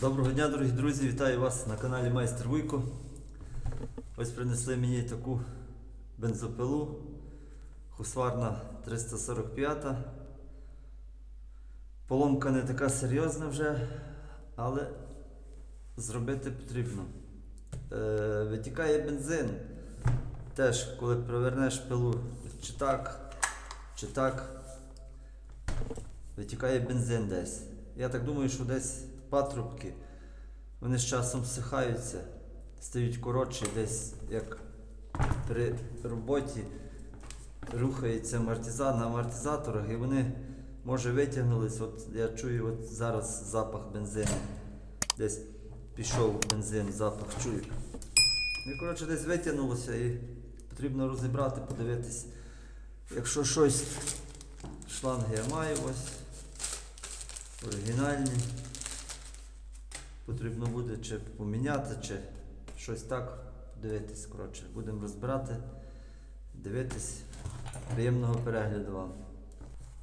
Доброго дня, дорогі друзі! Вітаю вас на каналі Майстер Вуйко. Ось принесли мені таку бензопилу Husqvarna 345. Поломка не така серйозна вже, але зробити потрібно. Е, витікає бензин. Теж, коли провернеш пилу чи так, чи так, витікає бензин десь. Я так думаю, що десь патрубки, вони з часом всихаються, стають коротші, десь як при роботі рухається амортиза на амортизаторах, і вони, може, витягнулись. От я чую от зараз запах бензину. Десь пішов бензин, запах чую. Ну, і, коротше, десь витягнулося і потрібно розібрати, подивитись. Якщо щось, шланги я маю ось оригінальні. Потрібно буде чи поміняти, чи щось так дивитись. Коротше, будемо розбирати, дивитись. Приємного перегляду вам.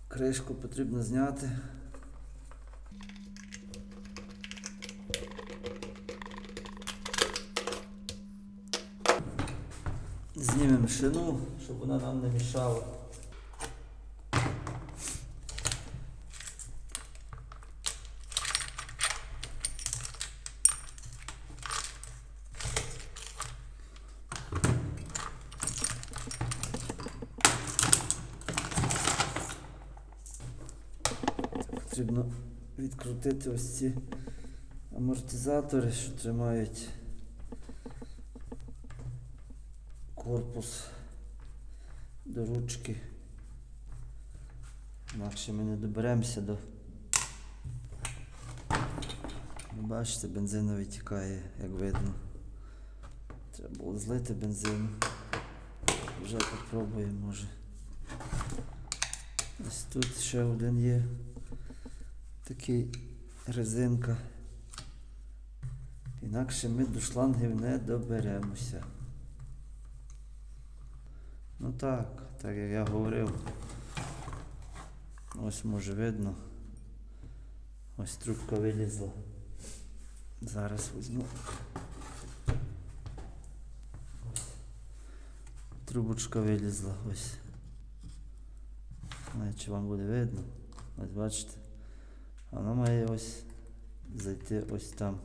Кришку потрібно зняти. Знімемо шину, щоб вона нам не мішала. Потрібно відкрутити ось ці амортизатори, що тримають корпус до ручки. Інакше ми не доберемося до. Бачите, бензин витікає, як видно. Треба було злити бензин. Вже попробуємо, може. Ось тут ще один є. Такий резинка. Інакше ми до шлангів не доберемося. Ну так, так як я говорив. Ось може видно. Ось трубка вилізла. Зараз візьму. Трубочка вилізла ось. Не чи вам буде видно. Ось бачите. Вона має ось зайти ось там.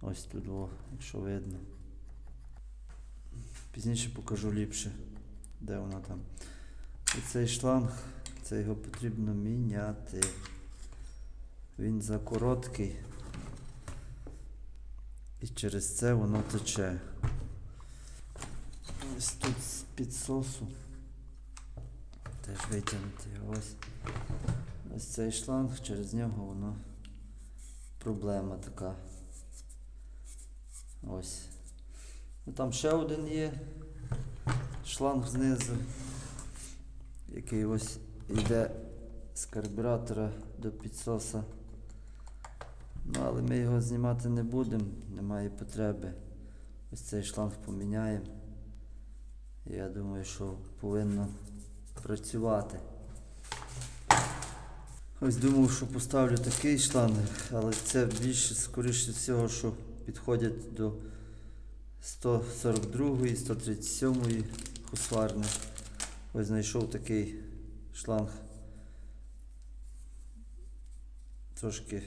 Ось тут, якщо видно. Пізніше покажу ліпше, де вона там. І цей шланг, це його потрібно міняти. Він закороткий. І через це воно тече. Ось тут з підсосу. Теж витягнути його ось. Ось цей шланг, через нього воно проблема така. Ось. Ну, там ще один є шланг знизу, який ось йде з карбюратора до підсоса. Ну, але ми його знімати не будемо, немає потреби. Ось цей шланг поміняємо. Я думаю, що повинно працювати. Ось думав, що поставлю такий шланг, але це більше, скоріше всього, що підходять до 142 137 хусварни. Ось знайшов такий шланг. Трошки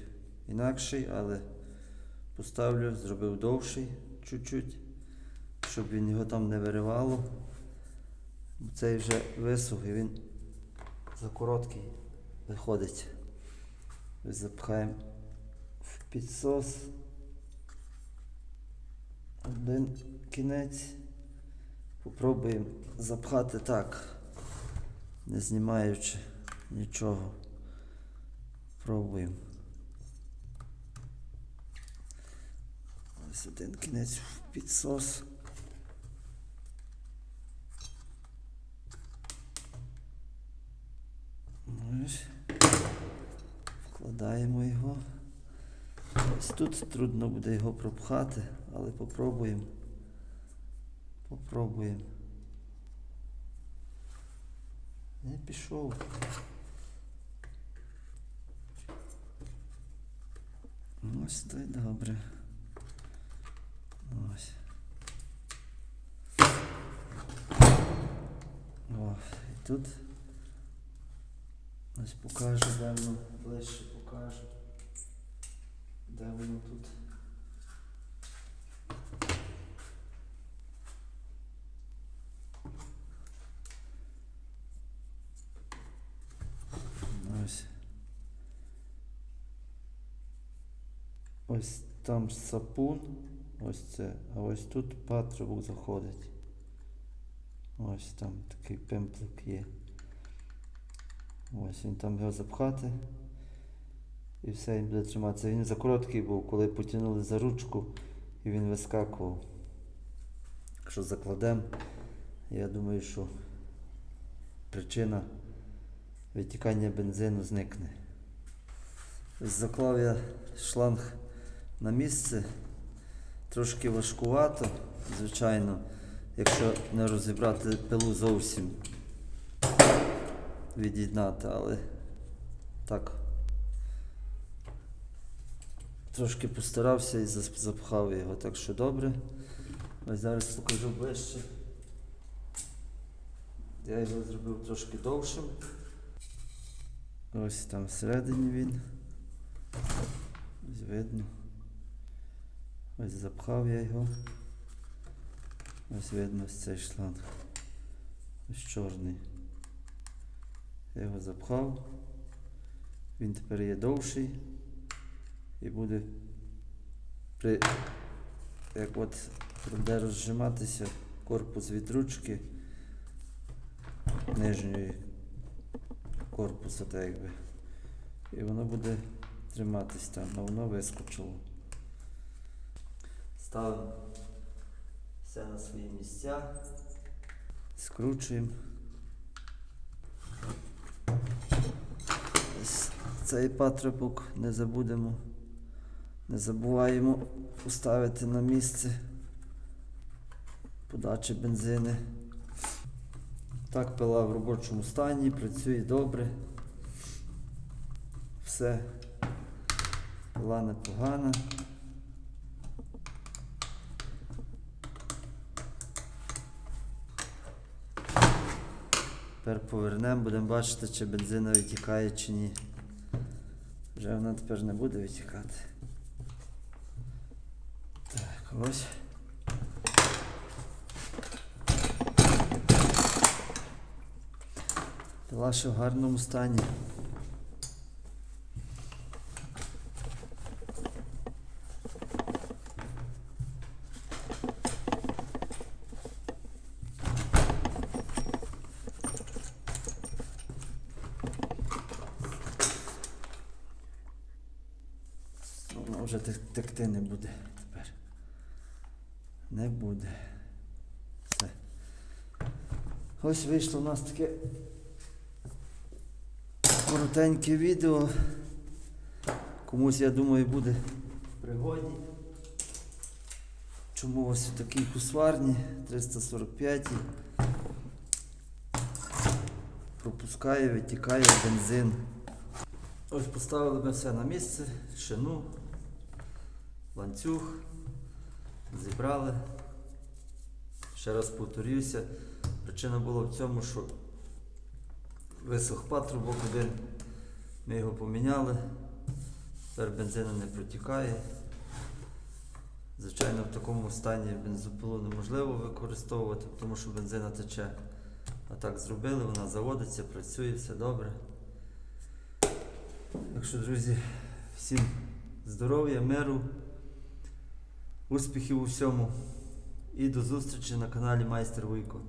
інакший, але поставлю, зробив довший чуть-чуть, щоб він його там не виривало. Цей вже висох і він за короткий виходить. Запхаємо в підсос. Один кінець. Попробуємо запхати так, не знімаючи нічого. Пробуємо. Ось один кінець в підсос. Ось. Вкладаємо його. Ось тут трудно буде його пропхати, але попробуємо. Попробуємо. Не пішов. Ось то й добре. Ось. О, і тут. Ось покажу, де ближче покажу. Де воно тут. Ось. Ось там сапун, ось це, а ось тут патрубок заходить. Ось там такий пемплик є. Ось він там його запхати. І все, він буде триматися. Він за короткий був, коли потягнули за ручку і він вискакував. Якщо закладемо, я думаю, що причина витікання бензину зникне. Заклав я шланг на місце. Трошки важкувато, звичайно, якщо не розібрати пилу зовсім від'єднати, але так. Трошки постарався і запхав його, так що добре. Ось зараз покажу ближче. Я його зробив трошки довшим. Ось там всередині він. Ось видно. Ось запхав я його. Ось видно ось цей шланг. Ось чорний. Я його запхав. Він тепер є довший і буде при як от буде розжиматися корпус від ручки нижньої корпуса, так якби. І воно буде триматись там, а воно вискочило. Ставимо все на свої місця. Скручуємо. Ось Цей патрубок не забудемо. Не забуваємо поставити на місце подачі бензини. Так, пила в робочому стані, працює добре. Все. Пила непогана. Тепер повернемо, будемо бачити, чи бензина витікає чи ні. Вже вона тепер не буде витікати. Ось. Пила в гарному стані. Вже текти не буде. Не буде. Все. Ось вийшло у нас таке коротеньке відео. Комусь, я думаю, буде в пригоді. Чому ось у такій кусварні 345 пропускає, витікає бензин. Ось поставили ми все на місце, шину, ланцюг, зібрали. Ще раз повторюся, причина була в цьому, що висох патрубок один, ми його поміняли, тепер бензину не протікає. Звичайно, в такому стані бензопилу неможливо використовувати, тому що бензина тече. А так зробили, вона заводиться, працює, все добре. Так що, друзі, всім здоров'я, миру, успіхів у всьому і до зустрічі на каналі Майстер Вуйко.